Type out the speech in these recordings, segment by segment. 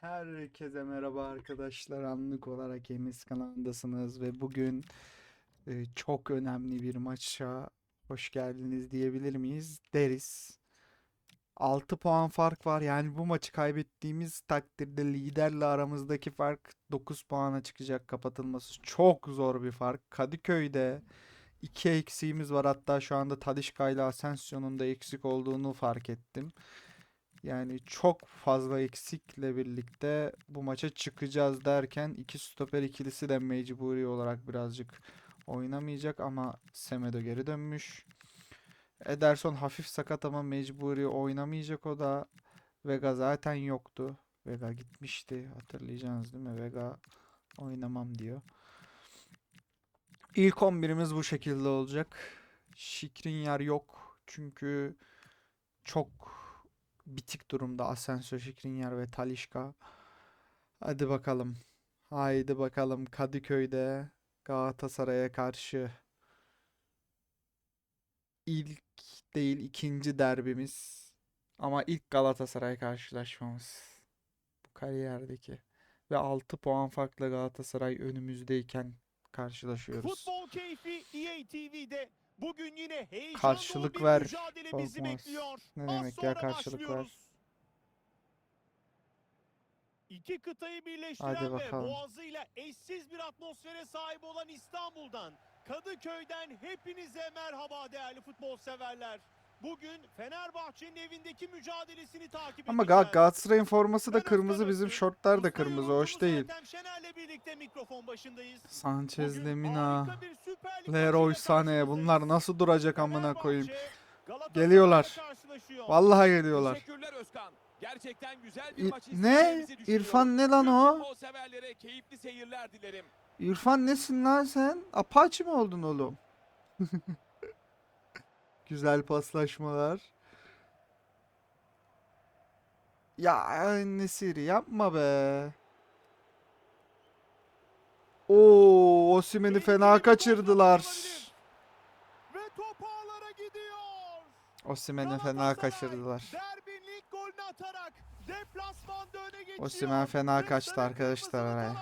Herkese merhaba arkadaşlar. Anlık olarak Emis kanalındasınız ve bugün e, çok önemli bir maça hoş geldiniz diyebilir miyiz? Deriz. 6 puan fark var. Yani bu maçı kaybettiğimiz takdirde liderle aramızdaki fark 9 puana çıkacak. Kapatılması çok zor bir fark. Kadıköy'de 2 eksiğimiz var. Hatta şu anda Talisca ile da eksik olduğunu fark ettim. Yani çok fazla eksikle birlikte bu maça çıkacağız derken iki stoper ikilisi de mecburi olarak birazcık oynamayacak ama Semedo geri dönmüş. Ederson hafif sakat ama mecburi oynamayacak o da. Vega zaten yoktu. Vega gitmişti. Hatırlayacaksınız değil mi? Vega oynamam diyor. İlk 11'imiz bu şekilde olacak. Skriniar yok. Çünkü çok bitik durumda Asensio, Skriniar ve Talisca. Hadi bakalım. Haydi bakalım Kadıköy'de Galatasaray'a karşı ilk değil ikinci derbimiz ama ilk Galatasaray karşılaşmamız bu kariyerdeki ve 6 puan farkla Galatasaray önümüzdeyken karşılaşıyoruz. Futbol keyfi EA TV'de bugün yine heyecanlı Karşılık bir ver, mücadele bizi Korkmaz. bekliyor. Ne Az demek ya sonra karşılık ver? başlıyoruz. İki kıtayı birleştiren ve bakalım. boğazıyla eşsiz bir atmosfere sahip olan İstanbul'dan, Kadıköy'den hepinize merhaba değerli futbol severler. Bugün Fenerbahçe'nin evindeki mücadelesini takip Ama. Gal Galatasaray'ın forması da kırmızı bizim şortlar da kırmızı hoş değil. Şener'le birlikte mikrofon başındayız. Sanchez, Lemina, Leroy Sané bunlar nasıl duracak amına koyayım. Geliyorlar. karşılaşıyor. Vallahi geliyorlar. Teşekkürler Özkan. Gerçekten güzel bir maç ne? İrfan ne lan o? Keyifli seyirler dilerim. İrfan nesin lan sen? Apache mi oldun oğlum? Güzel paslaşmalar. Ya Nesiri yapma be. Oo, Tehlikeli fena kaçırdılar. olabilir. Ve top ağlara gidiyor. Osimhen'i fena kaçırdılar. Osimhen fena kaçtı arkadaşlar araya.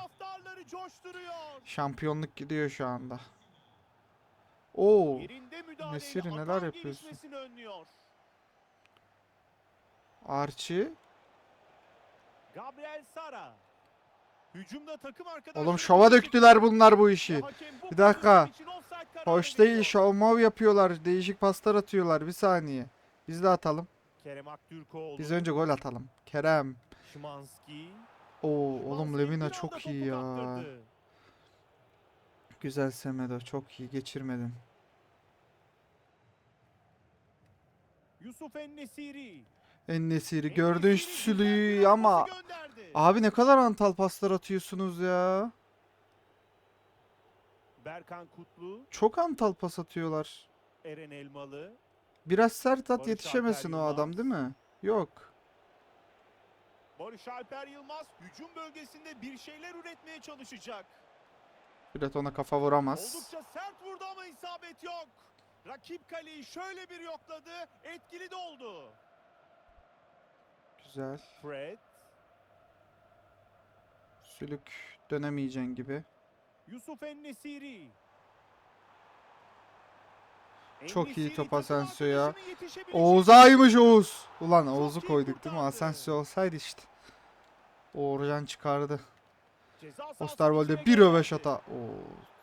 Şampiyonluk gidiyor şu anda. Oo, Nesiri neler yapıyorsun? Archie. Gabriel Sara. Hücumda takım arkadaşları Oğlum şova döktüler bunlar bu işi. Bir dakika. Hoş değil, şov mov yapıyorlar. Değişik paslar atıyorlar. Bir saniye. Biz de atalım. Kerem Aktürkoğlu. Biz önce gol atalım. Kerem. Şimanski. Oo, oğlum anda çok iyi ya. Güzel Semedo, çok iyi. Geçirmedin. Yusuf Ennesiri. Güzel bir Sülü'yü ama abi ne kadar antal paslar atıyorsunuz ya. Berkan Kutlu, Çok antal pas atıyorlar. Eren Elmalı, Biraz sert at Barış yetişemesin Alper o adam Yılmaz. değil mi? Yok. Barış Alper Yılmaz hücum bölgesinde bir şeyler üretmeye çalışacak. Fred ona kafa vuramaz. Oldukça sert vurdu ama isabet yok. Rakip kaleyi şöyle bir yokladı, etkili de oldu. Güzel. Fred, Sülük dönemeyeceksin gibi. Yusuf Ennesiri. Çok iyi top arkadaşına yetişebilecek Oğuz'aymış Oğuz. Ulan Oğuz'u koyduk değil mi? Asensio olsaydı işte. Uğurcan çıkardı. İçine bir röveşata. Oo,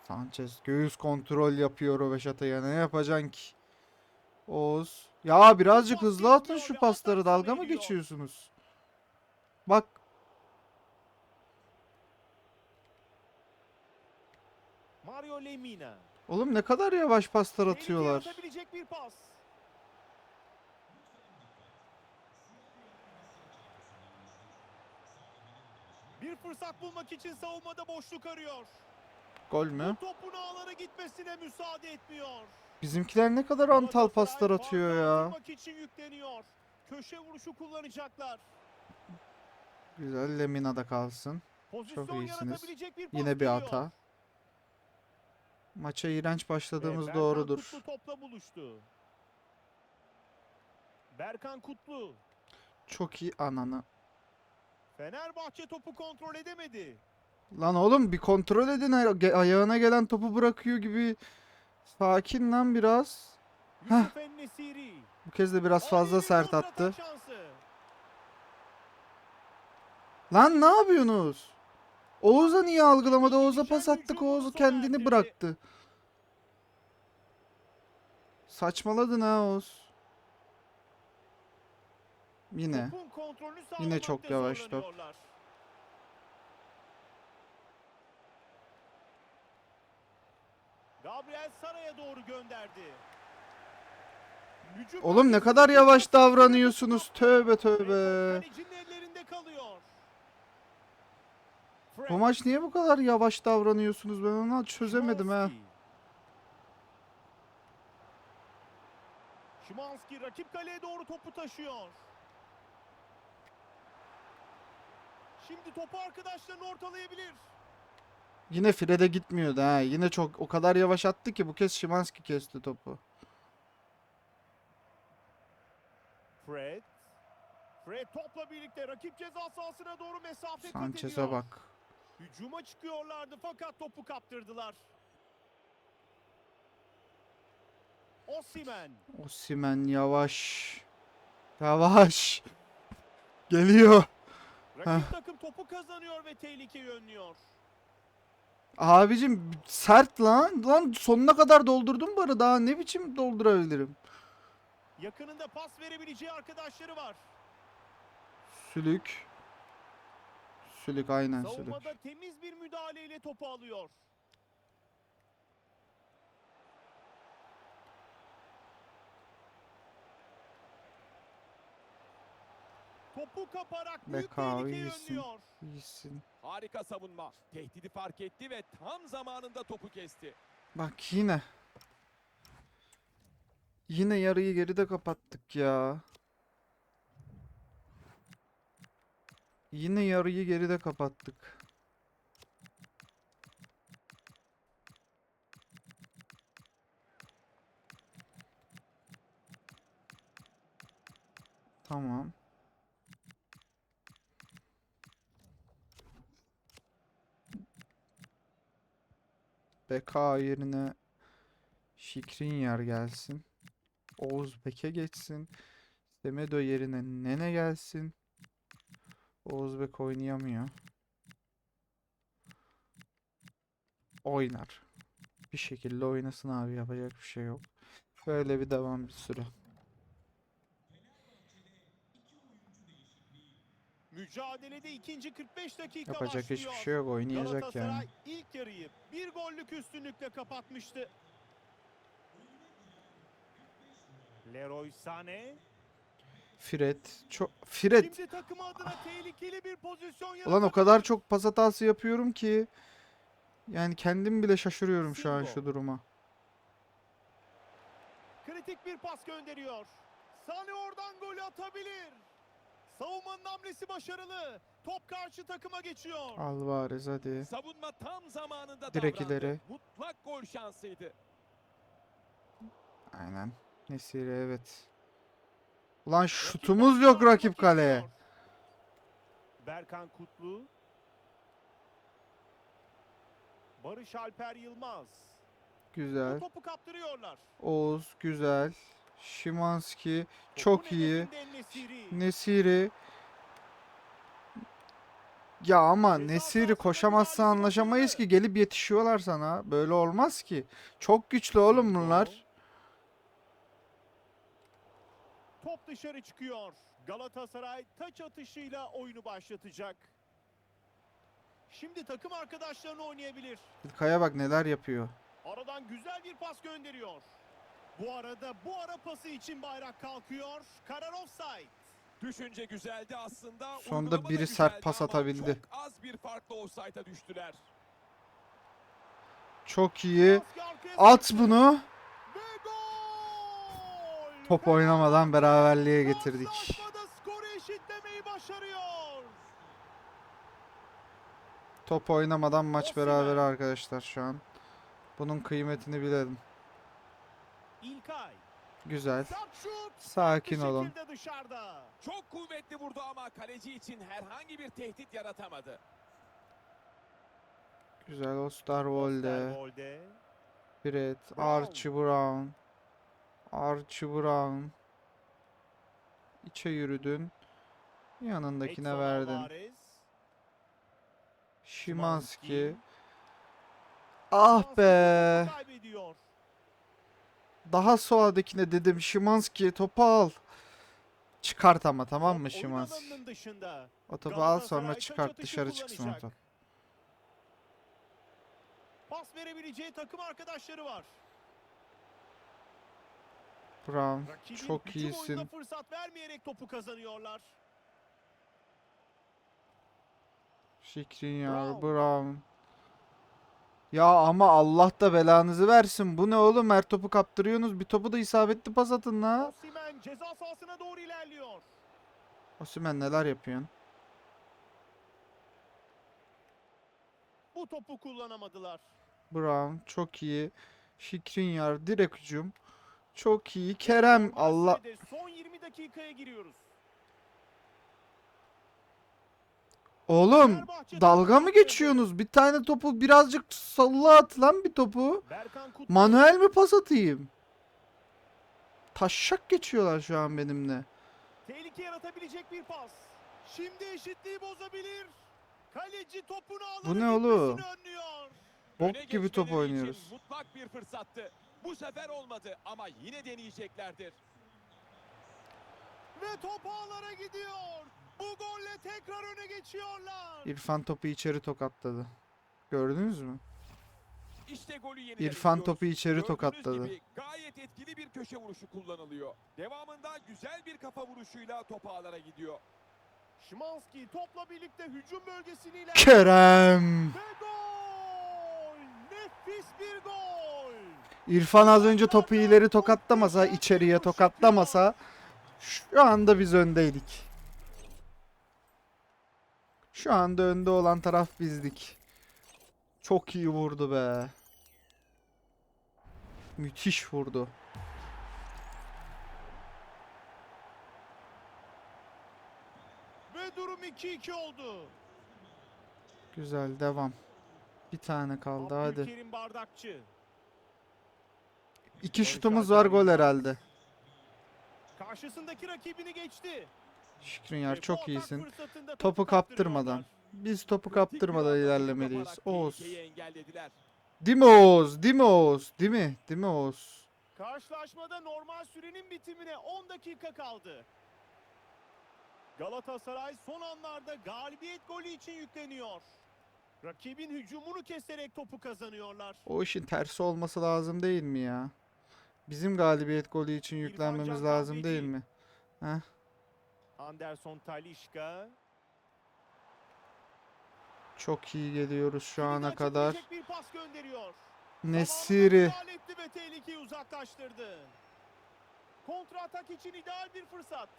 Sanchez göğüs kontrol yapıyor röveşataya. Ne yapacaksın ki? Oğuz. Ya birazcık hızlı atın şu pasları. Dalga mı geçiyorsunuz? Bak Mario Lemina. oğlum ne kadar yavaş paslar atıyorlar. Bir fırsat bulmak için savunmada boşluk arıyor. Gol mü? Topun ağlara gitmesine müsaade etmiyor. Bizimkiler ne kadar antal paslar atıyor ya. için yükleniyor. Köşe vuruşu kullanacaklar. Güzel Lemina'da kalsın. Pozisyon iyisiniz. bir Yine bir geliyor. hata. Maça iğrenç başladığımız Berkan doğrudur. Kutlu topla buluştu. Berkan Kutlu. Çok iyi ananı. Fenerbahçe topu kontrol edemedi. Lan oğlum bir kontrol edin ay- ayağına gelen topu bırakıyor gibi. Sakin lan biraz. Heh. Bu kez de biraz fazla sert attı. Lan ne yapıyorsunuz? Oğuz'a niye algılamadı? Oğuz'a pas attık. Oğuz kendini bıraktı. Saçmaladın ha Oğuz. Yine. Yine çok yavaş top. Gabriel Sara'ya doğru gönderdi. Hücum Oğlum ne kadar yavaş davranıyorsunuz. Tövbe tövbe. Kalecinin ellerinde kalıyor. Fred, Bu maç niye bu kadar yavaş davranıyorsunuz? Ben onu çözemedim ha. Szymanski rakip kaleye doğru topu taşıyor. Şimdi topu arkadaşlarını ortalayabilir. Yine Fred'e gitmiyordu ha. Yine çok o kadar yavaş attı ki bu kez Szymanski kesti topu. Fred. Fred topla birlikte rakip ceza sahasına doğru mesafe Sanchez'e bak. Hücuma çıkıyorlardı fakat topu kaptırdılar. Osimhen. Osimhen yavaş. Yavaş. Geliyor. Rakip takım topu kazanıyor ve tehlikeyi önlüyor. Abicim sert lan. Lan sonuna kadar doldurdum barı daha ne biçim doldurabilirim? Yakınında pas verebileceği arkadaşları var. Sülük. Sülük aynen sülük. Savunmada temiz bir müdahaleyle topu alıyor. Topu kaparak büyük Bekao tehlikeyi iyisin. önlüyor. İyisin. Harika savunma. Tehdidi fark etti ve tam zamanında topu kesti. Bak yine. Yine yarıyı geride kapattık ya. Yine yarıyı geride kapattık. Tamam. BK yerine Şikrinyer gelsin. Oğuz Bek'e geçsin. Semedo yerine Nene gelsin. Oğuz Bek oynayamıyor. Oynar. Bir şekilde oynasın abi yapacak bir şey yok. Böyle bir devam bir süre. Mücadelede ikinci 45 dakika Yapacak başlıyor. hiçbir şey yok oynayacak yani. ilk yarıyı bir gollük üstünlükle kapatmıştı. Leroy Sané Fred çok Fred şimdi takımı adına tehlikeli bir pozisyon Ulan o kadar çok pas hatası yapıyorum ki yani kendim bile şaşırıyorum şu an şu duruma. Kritik bir pas gönderiyor. Sané oradan golü atabilir. Savunmanın hamlesi başarılı. Top karşı takıma geçiyor. Alvarez hadi. Savunma tam zamanında Direkt davrandı. ileri. Mutlak gol şansıydı. Aynen. Nesiri evet. Ulan şutumuz yok rakip kaleye. Berkan Kutlu. Barış Alper Yılmaz. Bu Güzel. topu kaptırıyorlar. Oğuz güzel. Şimanski çok iyi. Nesiri. Ya ama Nesiri koşamazsa anlaşamayız ki. Gelip yetişiyorlar sana. Böyle olmaz ki. Çok güçlü oğlum bunlar. Top dışarı çıkıyor. Galatasaray taç atışıyla oyunu başlatacak. Şimdi takım arkadaşlarını oynayabilir. Kaya bak neler yapıyor. Aradan güzel bir pas gönderiyor. Bu arada bu ara pası için bayrak kalkıyor. Karar offside. Düşünce güzeldi aslında. Sonunda biri sert pas atabildi. Çok az bir farkla offside'a düştüler. Çok iyi. At bunu. Top oynamadan beraberliğe getirdik. Top oynamadan maç berabere arkadaşlar şu an. Bunun kıymetini bilelim. İlkay. Güzel. Sakin olun. dışarıda. Çok kuvvetli vurdu ama kaleci için herhangi bir tehdit yaratamadı. Güzel Osterwolde. Brown. Archie Brown. Archie Brown. İçe yürüdün. Yanındakine Edson verdin. Alvarez. Şimanski. Ah be. kaybediyor. Daha soldakine dedim Şimanski topu al. Çıkart ama tamam mı Şimanski? O topu al sonra çıkart dışarı çıksın o top. Pas verebileceği takım arkadaşları var. Brown Rakibin çok iyisin. fırsat vermeyerek topu kazanıyorlar. Şikrinyar, Brown. Brown. Ya ama Allah da belanızı versin. Bu ne oğlum? Her topu kaptırıyorsunuz. Bir topu da isabetli pas atın la. Osimhen ceza sahasına doğru ilerliyor. Osimhen neler yapıyorsun? Bu topu kullanamadılar. Brown çok iyi. Şikrinyar direkt hücum. Çok iyi. Kerem Allah. Son 20 dakikaya giriyoruz. Oğlum dalga mı geçiyorsunuz? Bir tane topu birazcık salla at lan bir topu. Manuel mi pas atayım? Taşşak geçiyorlar şu an benimle. Tehlike yaratabilecek bir pas. Şimdi eşitliği bozabilir. Kaleci topunu alır. Bu ne oğlum? Bok gibi top oynuyoruz. Mutlak bir fırsattı. Bu sefer olmadı ama yine deneyeceklerdir. Ve top ağlara gidiyor. Bu golle tekrar öne geçiyorlar. İrfan topu içeri tokatladı. Gördünüz mü? İşte golü yeniden İrfan topu içeri Gördüğünüz tokatladı. gibi gayet etkili bir köşe vuruşu kullanılıyor. Devamında güzel bir kafa vuruşuyla top ağlara gidiyor. Şimanski topla birlikte hücum bölgesini ilerliyor. Kerem. Ve gol! Nefis bir gol! İrfan az önce topu ileri tokatlamasa, içeriye tokatlamasa şu anda biz öndeydik. Şu anda önde olan taraf bizdik. Çok iyi vurdu be. Müthiş vurdu. Ve durum 2-2 oldu. Güzel devam. Bir tane kaldı hadi. Bardakçı. İki şutumuz var gol herhalde. Karşısındaki rakibini geçti. Şikrinyar çok iyisin. Topu kaptırmadan. Biz topu kaptırmadan ilerlemeliyiz. Oğuz. tehlikeyi engellediler. Değil mi Oğuz? Değil mi Oğuz? Değil mi? Değil mi Oğuz? Karşılaşmada normal sürenin bitimine 10 dakika kaldı. Galatasaray son anlarda galibiyet golü için yükleniyor. Rakibin hücumunu keserek topu kazanıyorlar. O işin tersi olması lazım değil mi ya? Bizim galibiyet golü için yüklenmemiz lazım değil mi? Heh. Anderson Talişka. Çok iyi geliyoruz şu ana kadar. Bir pas gönderiyor. Nesiri. Ve tehlikeyi uzaklaştırdı. Kontra atak için ideal bir fırsat.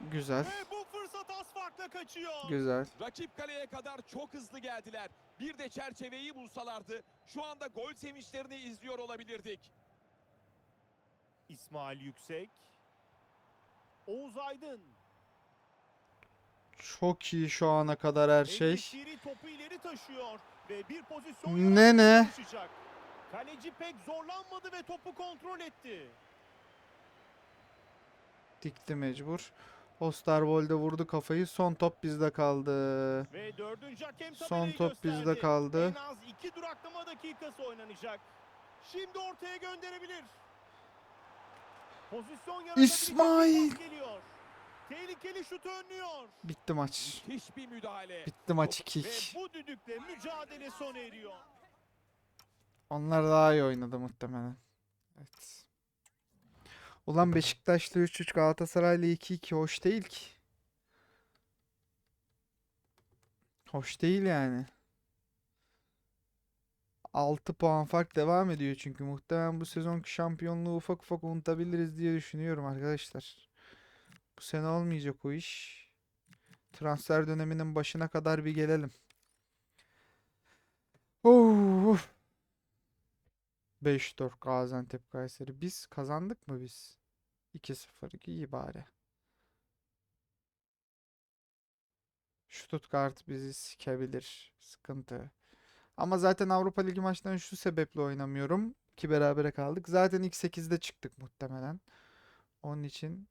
Güzel. Ve bu fırsat az farkla kaçıyor. Güzel. Rakip kaleye kadar çok hızlı geldiler. Bir de çerçeveyi bulsalardı şu anda gol sevinçlerini izliyor olabilirdik. İsmail Yüksek. Oğuz Aydın. Çok iyi şu ana kadar her şey. Topu ileri taşıyor ve bir pozisyon Ne ne? çalışacak. Kaleci pek zorlanmadı ve topu kontrol etti. Dikti mecbur. Osterwolde vurdu kafayı. Son top bizde kaldı. Ve dördüncü hakem Son tabelayı top bizde gösterdi. kaldı. En az iki duraklama dakikası oynanacak. Şimdi ortaya gönderebilir. Pozisyon İsmail! Tehlikeli şut önlüyor. Bitti maç. Müthiş bir müdahale. Bitti maç Ve 2 bu düdükle mücadele sona eriyor. Onlar daha iyi oynadı muhtemelen. Evet. Ulan Beşiktaş'la 3-3 Galatasaray'la 2-2 hoş değil ki. Hoş değil yani. 6 puan fark devam ediyor çünkü muhtemelen bu sezonki şampiyonluğu ufak ufak unutabiliriz diye düşünüyorum arkadaşlar. Bu sene olmayacak o iş. Transfer döneminin başına kadar bir gelelim. Oh. 5-4 Gaziantep Kayseri. Biz kazandık mı biz? 2-0. İyi bari. Stuttgart bizi sikebilir. Sıkıntı. Ama zaten Avrupa Ligi maçlarını şu sebeple oynamıyorum. Ki berabere kaldık. Zaten ilk 8'de çıktık muhtemelen. Onun için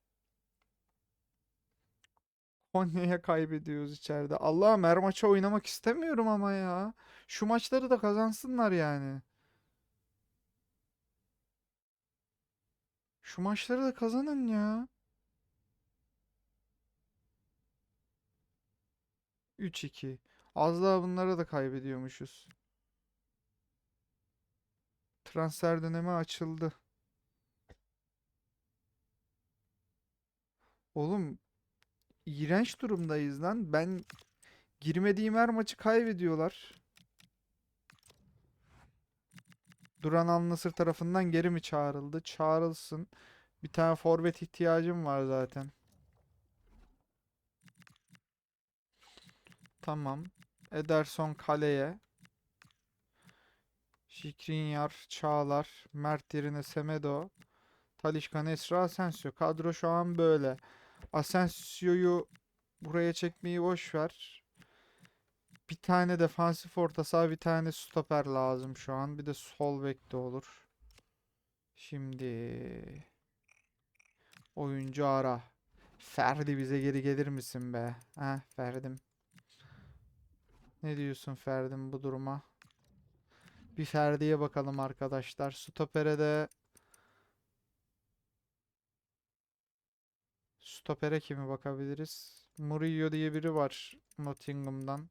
Konya'ya kaybediyoruz içeride. Allah'ım her maça oynamak istemiyorum ama ya. Şu maçları da kazansınlar yani. Şu maçları da kazanın ya. 3-2. Az daha bunlara da kaybediyormuşuz. Transfer dönemi açıldı. Oğlum iğrenç durumdayız lan. Ben girmediğim her maçı kaybediyorlar. Duran Al-Nassr tarafından geri mi çağrıldı? Çağrılsın. Bir tane forvet ihtiyacım var zaten. Tamam. Ederson kaleye. Şikrinyar, Çağlar, Mert yerine Semedo, Talisca, Nesri, Asensio. Kadro şu an böyle. Asensio'yu buraya çekmeyi boş ver. Bir tane defansif orta saha, bir tane stoper lazım şu an. Bir de sol bek de olur. Şimdi oyuncu ara. Ferdi bize geri gelir misin be? Heh Ferdim. Ne diyorsun Ferdim bu duruma? Bir Ferdi'ye bakalım arkadaşlar. Stoper'e de Stoper'e kimi bakabiliriz? Murillo diye biri var Nottingham'dan.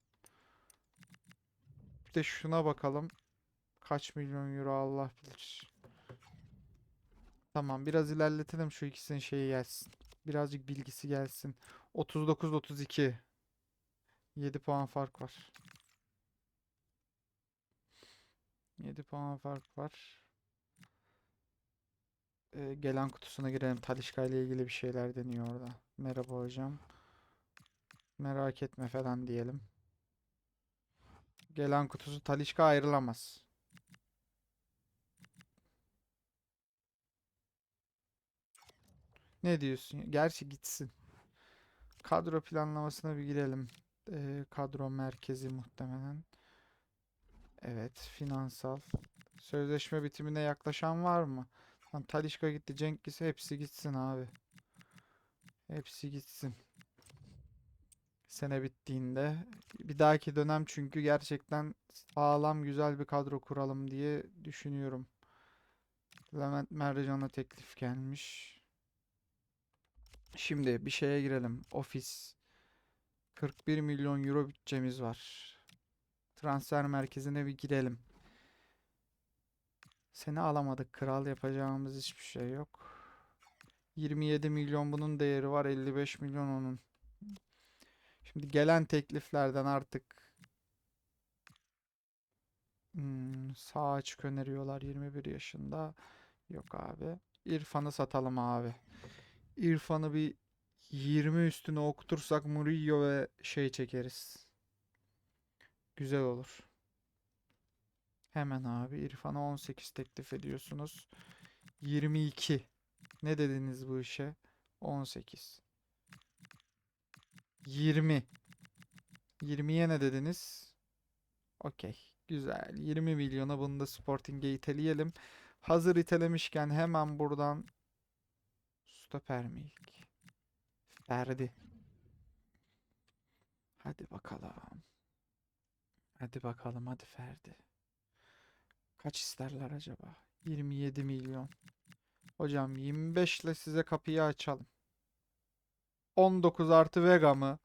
Bir de şuna bakalım. Kaç milyon euro Allah bilir. Tamam biraz ilerletelim şu ikisinin şeyi gelsin. Birazcık bilgisi gelsin. 39-32. 7 puan fark var. 7 puan fark var. Ee, gelen kutusuna girelim. Talisca ile ilgili bir şeyler deniyor orada. Merhaba hocam. Merak etme falan diyelim. Gelen kutusu Talisca ayrılamaz. Ne diyorsun? Gerçi gitsin. Kadro planlamasına bir girelim. Ee, kadro merkezi muhtemelen. Evet, finansal. Sözleşme bitimine yaklaşan var mı? Lan Talisca gitti, Cenk gitse hepsi gitsin abi. Hepsi gitsin. Sene bittiğinde. Bir dahaki dönem çünkü gerçekten sağlam güzel bir kadro kuralım diye düşünüyorum. Levent Mercan'a teklif gelmiş. Şimdi bir şeye girelim. Ofis. 41 milyon euro bütçemiz var. Transfer merkezine bir girelim. Seni alamadık. Kral yapacağımız hiçbir şey yok. 27 milyon bunun değeri var. 55 milyon onun. Şimdi gelen tekliflerden artık hmm, sağ açık öneriyorlar 21 yaşında. Yok abi. İrfan'ı satalım abi. İrfan'ı bir 20 üstüne okutursak Murillo ve şey çekeriz. Güzel olur. Hemen abi İrfan'a 18 teklif ediyorsunuz. 22. Ne dediniz bu işe? 18. 20. 20'ye ne dediniz? Okey. Güzel. 20 milyona bunu da Sporting'e iteleyelim. Hazır itelemişken hemen buradan stoper mi ilk? Ferdi. Hadi bakalım. Hadi bakalım hadi Ferdi. Kaç isterler acaba? 27 milyon. Hocam 25 ile size kapıyı açalım. 19 artı Vega mı?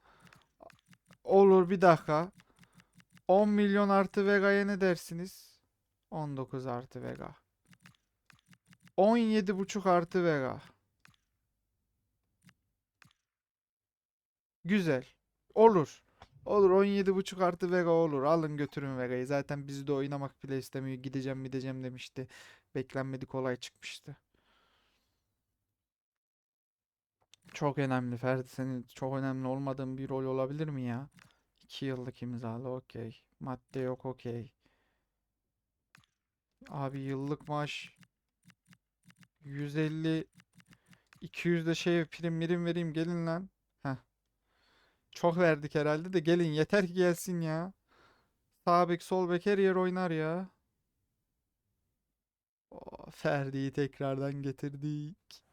Olur bir dakika. 10 milyon artı Vega'ya ne dersiniz? 19 artı Vega. 17 buçuk artı Vega. Güzel. Olur. Olur 17.5 artı Vega olur. Alın götürün Vega'yı. Zaten bizi de oynamak bile istemiyor. Gideceğim gideceğim demişti. Beklenmedik olay çıkmıştı. Çok önemli Ferdi. Senin çok önemli olmadığın bir rol olabilir mi ya? 2 yıllık imzalı okey. Madde yok okey. Abi yıllık maaş 150 200 de şey prim mirim vereyim gelin lan. Çok verdik herhalde de gelin yeter ki gelsin ya. Sağ bek sol bek her yer oynar ya. Oh, Ferdi'yi tekrardan getirdik.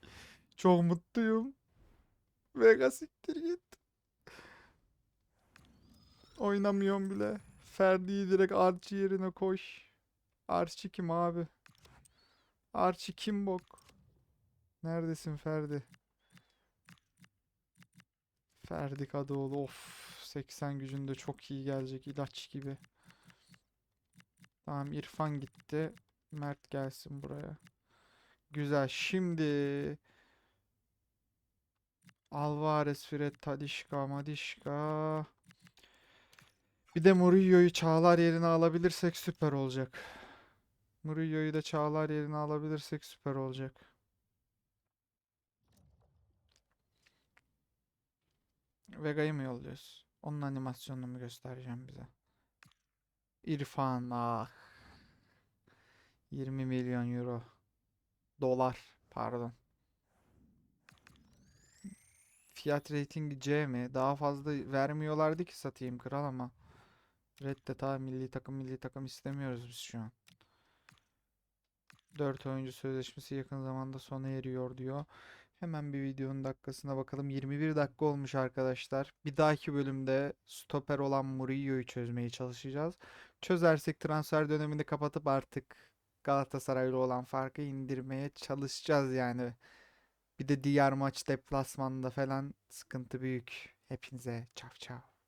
Çok mutluyum. Vega siktir git. Oynamıyorum bile. Ferdi'yi direkt Archie yerine koş. Archie kim abi? Archie kim bok? Neredesin Ferdi? Ferdi Kadıoğlu of 80 gücünde çok iyi gelecek ilaç gibi. Tamam İrfan gitti. Mert gelsin buraya. Güzel. Şimdi Alvarez, Fred, Talisca, Madişka. Bir de Murillo'yu Çağlar yerine alabilirsek süper olacak. Murillo'yu da Çağlar yerine alabilirsek süper olacak. Vega'yı mı yolluyoruz? Onun animasyonunu mu göstereceğim bize? İrfan ah. 20 milyon euro. Dolar pardon. Fiyat reytingi C mi? Daha fazla vermiyorlardı ki satayım kral ama. Reddet abi milli takım milli takım istemiyoruz biz şu an. 4 oyuncu sözleşmesi yakın zamanda sona eriyor diyor. Hemen bir videonun dakikasına bakalım. 21 dakika olmuş arkadaşlar. Bir dahaki bölümde stoper olan Murillo'yu çözmeye çalışacağız. Çözersek transfer dönemini kapatıp artık Galatasaray'la olan farkı indirmeye çalışacağız yani. Bir de diğer maç deplasmanda falan sıkıntı büyük. Hepinize çaf çaf.